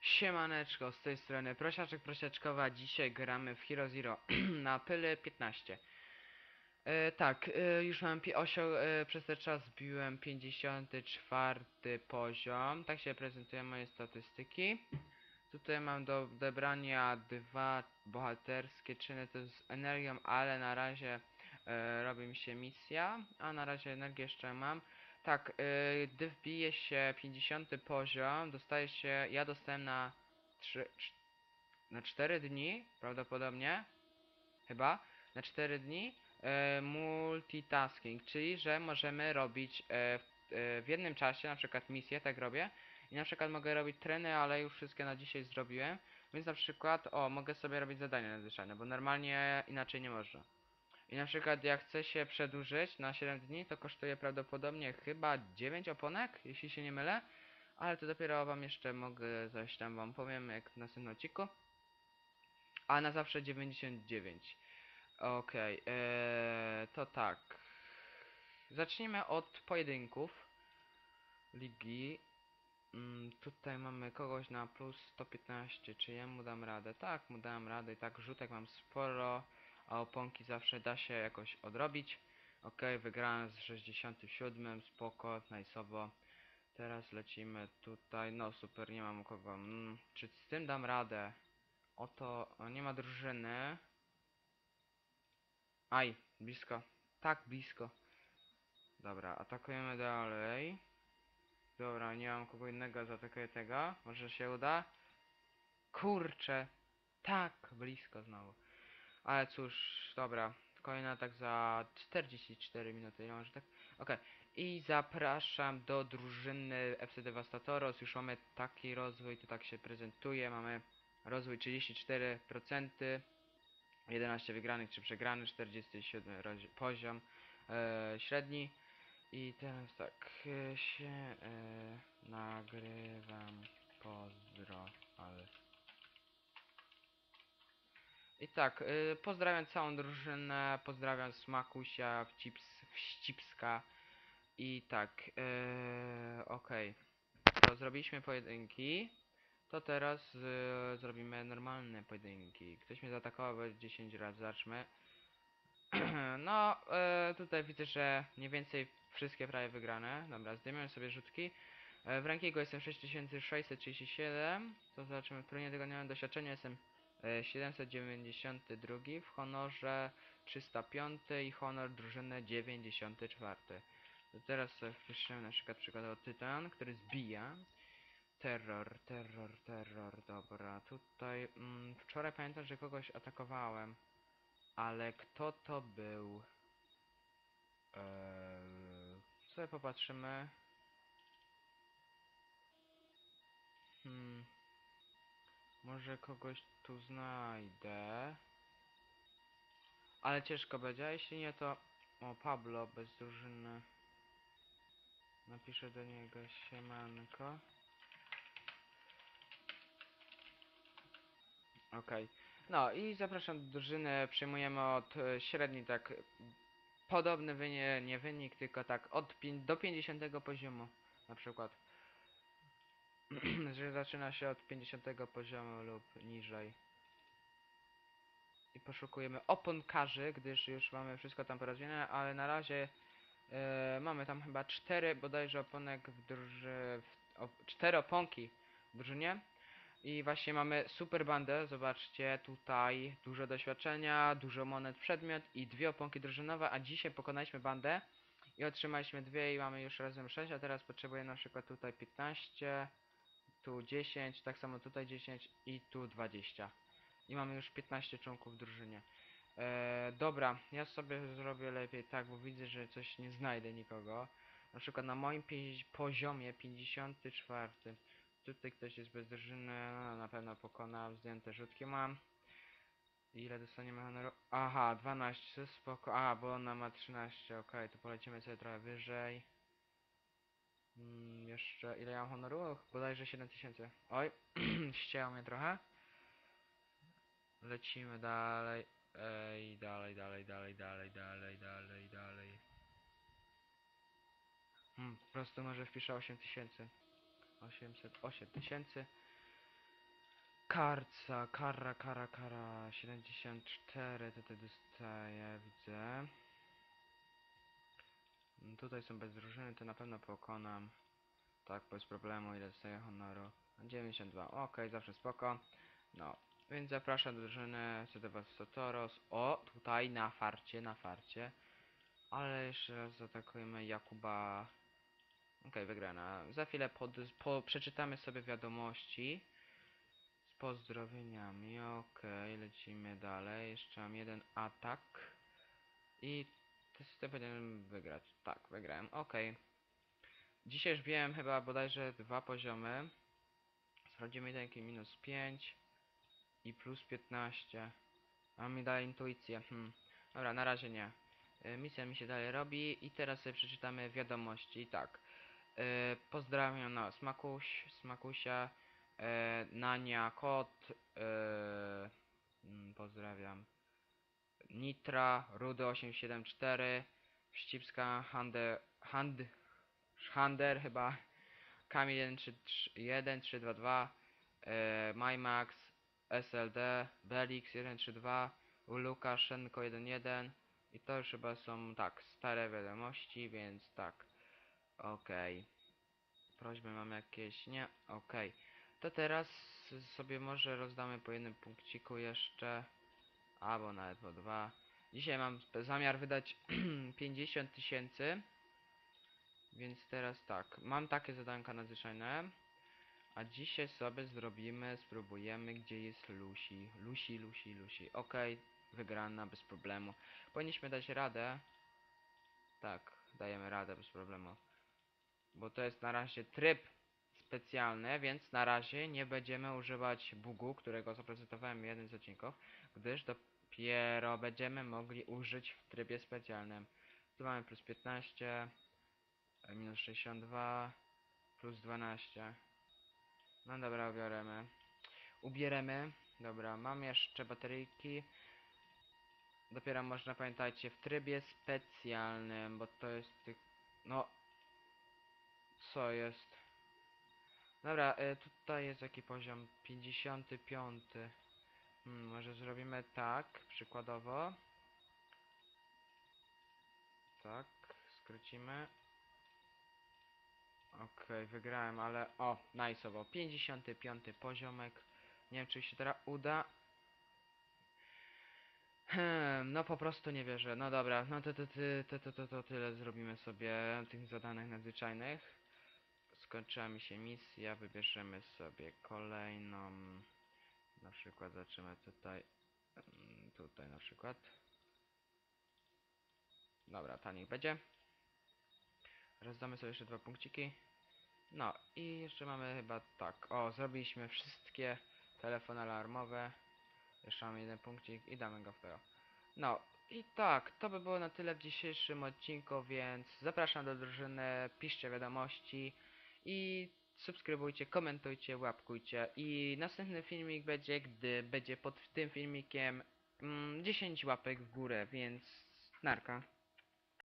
Siemaneczko, z tej strony Prosiaczek Prosiaczkowa, dzisiaj gramy w Hero Zero na pyle 15. E, tak, e, już mam osioł, e, przez ten czas biłem 54 poziom, tak się prezentują moje statystyki. Tutaj mam do odebrania dwa bohaterskie czyny, to z energią, ale na razie e, robi mi się misja, a na razie energię jeszcze mam. Tak, yy, gdy wbije się 50 poziom, dostaje się, ja dostałem na 3, na 4 dni, prawdopodobnie, chyba, na 4 dni, e, multitasking, czyli że możemy robić w, e, w jednym czasie, na przykład misję, tak robię, i na przykład mogę robić treny, ale już wszystkie na dzisiaj zrobiłem, więc na przykład, o, mogę sobie robić zadania nadzwyczajne, bo normalnie inaczej nie można. I na przykład jak chce się przedłużyć na 7 dni, to kosztuje prawdopodobnie chyba 9 oponek, jeśli się nie mylę. Ale to dopiero wam jeszcze mogę coś tam wam powiem, jak w następnym odcinku. A na zawsze 99. Okej, eee, to tak. Zacznijmy od pojedynków ligi. Mm, tutaj mamy kogoś na plus 115, czy ja mu dam radę? Tak, mu dam radę i tak rzutek mam sporo a oponki zawsze da się jakoś odrobić. Ok, wygrałem z 67, spoko, najsowo. Teraz lecimy tutaj, no super, nie mam kogo. Mm, czy z tym dam radę? Oto, o, nie ma drużyny. Aj, blisko. Tak, blisko. Dobra, atakujemy dalej. Dobra, nie mam kogo innego, zaatakuję tego. Może się uda? Kurczę. Tak, blisko znowu. Ale cóż, dobra. Kolejny atak za 44 minuty, nie może tak? Okej. I zapraszam do drużyny FC Devastatoros. Już mamy taki rozwój, to tak się prezentuje. Mamy rozwój 34%, 11 wygranych, 3 przegranych, 47 roz- poziom e, średni. I teraz tak, e, się e, nagrywam. Pozdro, ale i tak, y, pozdrawiam całą drużynę, pozdrawiam Smakusia, Wcips, Wścipska i tak, y, okej. To zrobiliśmy pojedynki, to teraz y, zrobimy normalne pojedynki. Ktoś mnie zaatakował bez 10 razy, zacznijmy. no, y, tutaj widzę, że mniej więcej wszystkie prawie wygrane. Dobra, zdejmiemy sobie rzutki. E, W rankingu jestem 6637, to zobaczymy, w turnieju tygodniowym doświadczeniu jestem E, 792 w honorze 305 i honor drużyny 94. To teraz sobie wpiszemy na przykład przykładowo Tytan, który zbija. Terror, terror, terror, dobra. Tutaj mm, wczoraj pamiętam, że kogoś atakowałem. Ale kto to był? Eee, sobie popatrzymy. Hmm. Może kogoś tu znajdę. Ale ciężko będzie, a jeśli nie to... O, Pablo bez drużyny. Napiszę do niego siemanko. Okej. No i zapraszam do drużyny. Przyjmujemy od e, średni tak podobny wynik, nie wynik, tylko tak od do 50 poziomu na przykład. że zaczyna się od 50 poziomu lub niżej. I poszukujemy oponkarzy, gdyż już mamy wszystko tam porozwijane, ale na razie e, mamy tam chyba 4 bodajże oponek w druży... W, o, 4 oponki w drużynie. I właśnie mamy super bandę, zobaczcie tutaj dużo doświadczenia, dużo monet przedmiot i dwie oponki drużynowe, a dzisiaj pokonaliśmy bandę i otrzymaliśmy dwie i mamy już razem 6, a teraz potrzebujemy na przykład tutaj 15, tu 10, tak samo tutaj 10 i tu 20. I mamy już 15 członków w drużynie. E, dobra, ja sobie zrobię lepiej tak, bo widzę, że coś nie znajdę nikogo. Na przykład na moim poziomie 54. Tutaj ktoś jest bez drużyny, no, na pewno pokona, zdjęte rzutki mam. Ile dostaniemy honoru? Aha, 12, spoko. A, bo ona ma 13, okej, to polecimy sobie trochę wyżej. Mm, jeszcze, ile ja mam honoru? Bodajże 7000. Oj, ścięło mnie trochę. Lecimy dalej. Ej, dalej, dalej, dalej, dalej, dalej, dalej, dalej. Hmm, po prostu może wpiszę 8000. 800, 8000. Karca, kara, kara, kara, 74 tutaj dostaję, widzę. Tutaj są bez drużyny, to na pewno pokonam. Tak, bez problemu, ile dostaję honoru. 92, okej, zawsze spoko. No, więc zapraszam do drużyny, chcę do was Sotoros. O, tutaj na farcie, na farcie. Ale jeszcze raz zaatakujemy Jakuba. Okej, wygrana. Za chwilę pod, po, przeczytamy sobie wiadomości. Z pozdrowieniami, okej, lecimy dalej. Jeszcze mam jeden atak. I to powinienem wygrać. Tak, wygrałem, okej. Dzisiaj już wiem chyba bodajże dwa poziomy. Sprawdzimy jedynki minus 5 i plus 15. A mi daje intuicję. Hmm. Dobra, na razie nie. Y, Misja mi się dalej robi i teraz sobie przeczytamy wiadomości. Tak. Y, pozdrawiam no, Smakuś, Smakusia, y, Nania, Kot, y, mm, pozdrawiam. Nitra, Rudy 874, Wścibska, Hande, Hand, Hander chyba, Kamil 1322, e, MyMax, SLD, Belix 132, Łukaszenko 11 i to już chyba są tak, stare wiadomości, więc tak, okej. Prośby mam jakieś, nie, okej. To teraz sobie może rozdamy po jednym punkciku jeszcze, albo nawet po dwa. Dzisiaj mam zamiar wydać 50 tysięcy. Więc teraz tak, mam takie zadanka nadzwyczajne. A dzisiaj sobie zrobimy, spróbujemy, gdzie jest Lucy. Lucy, Lucy, Lucy. Okej, wygrana, bez problemu. Powinniśmy dać radę. Tak, dajemy radę bez problemu. Bo to jest na razie tryb specjalny, więc na razie nie będziemy używać bugu, którego zaprezentowałem w jednym z odcinków, gdyż dopiero będziemy mogli użyć w trybie specjalnym. Tu mamy plus 15, e, minus 62, plus 12. No dobra, ubieramy. Ubieremy. Dobra, mam jeszcze bateryjki. Dopiero można, pamiętajcie, w trybie specjalnym, bo to jest ty... No... Co jest? Dobra, y, tutaj jest jaki poziom? 55. Hmm, może zrobimy tak, przykładowo. Tak, skrócimy. Okej, wygrałem, ale... O, nice'owo. 55 poziomek. Nie wiem, czy się teraz uda. Hmm, no po prostu nie wierzę. No dobra, no to, to, to, to, to, to tyle zrobimy sobie tych zadanych nadzwyczajnych. Skończyła mi się misja, wybierzemy sobie kolejną. Na przykład zaczynamy tutaj. mm, Tutaj na przykład. Dobra, ta niech będzie. Rozdamy sobie jeszcze dwa punkciki. No i jeszcze mamy chyba tak. O, zrobiliśmy wszystkie telefony alarmowe. Jeszcze mamy jeden punkcik i damy go w tego. No i tak, to by było na tyle w dzisiejszym odcinku, więc zapraszam do drużyny, piszcie wiadomości i subskrybujcie, komentujcie, łapkujcie i następny filmik będzie, gdy będzie pod tym filmikiem mm, 10 łapek w górę, więc narka.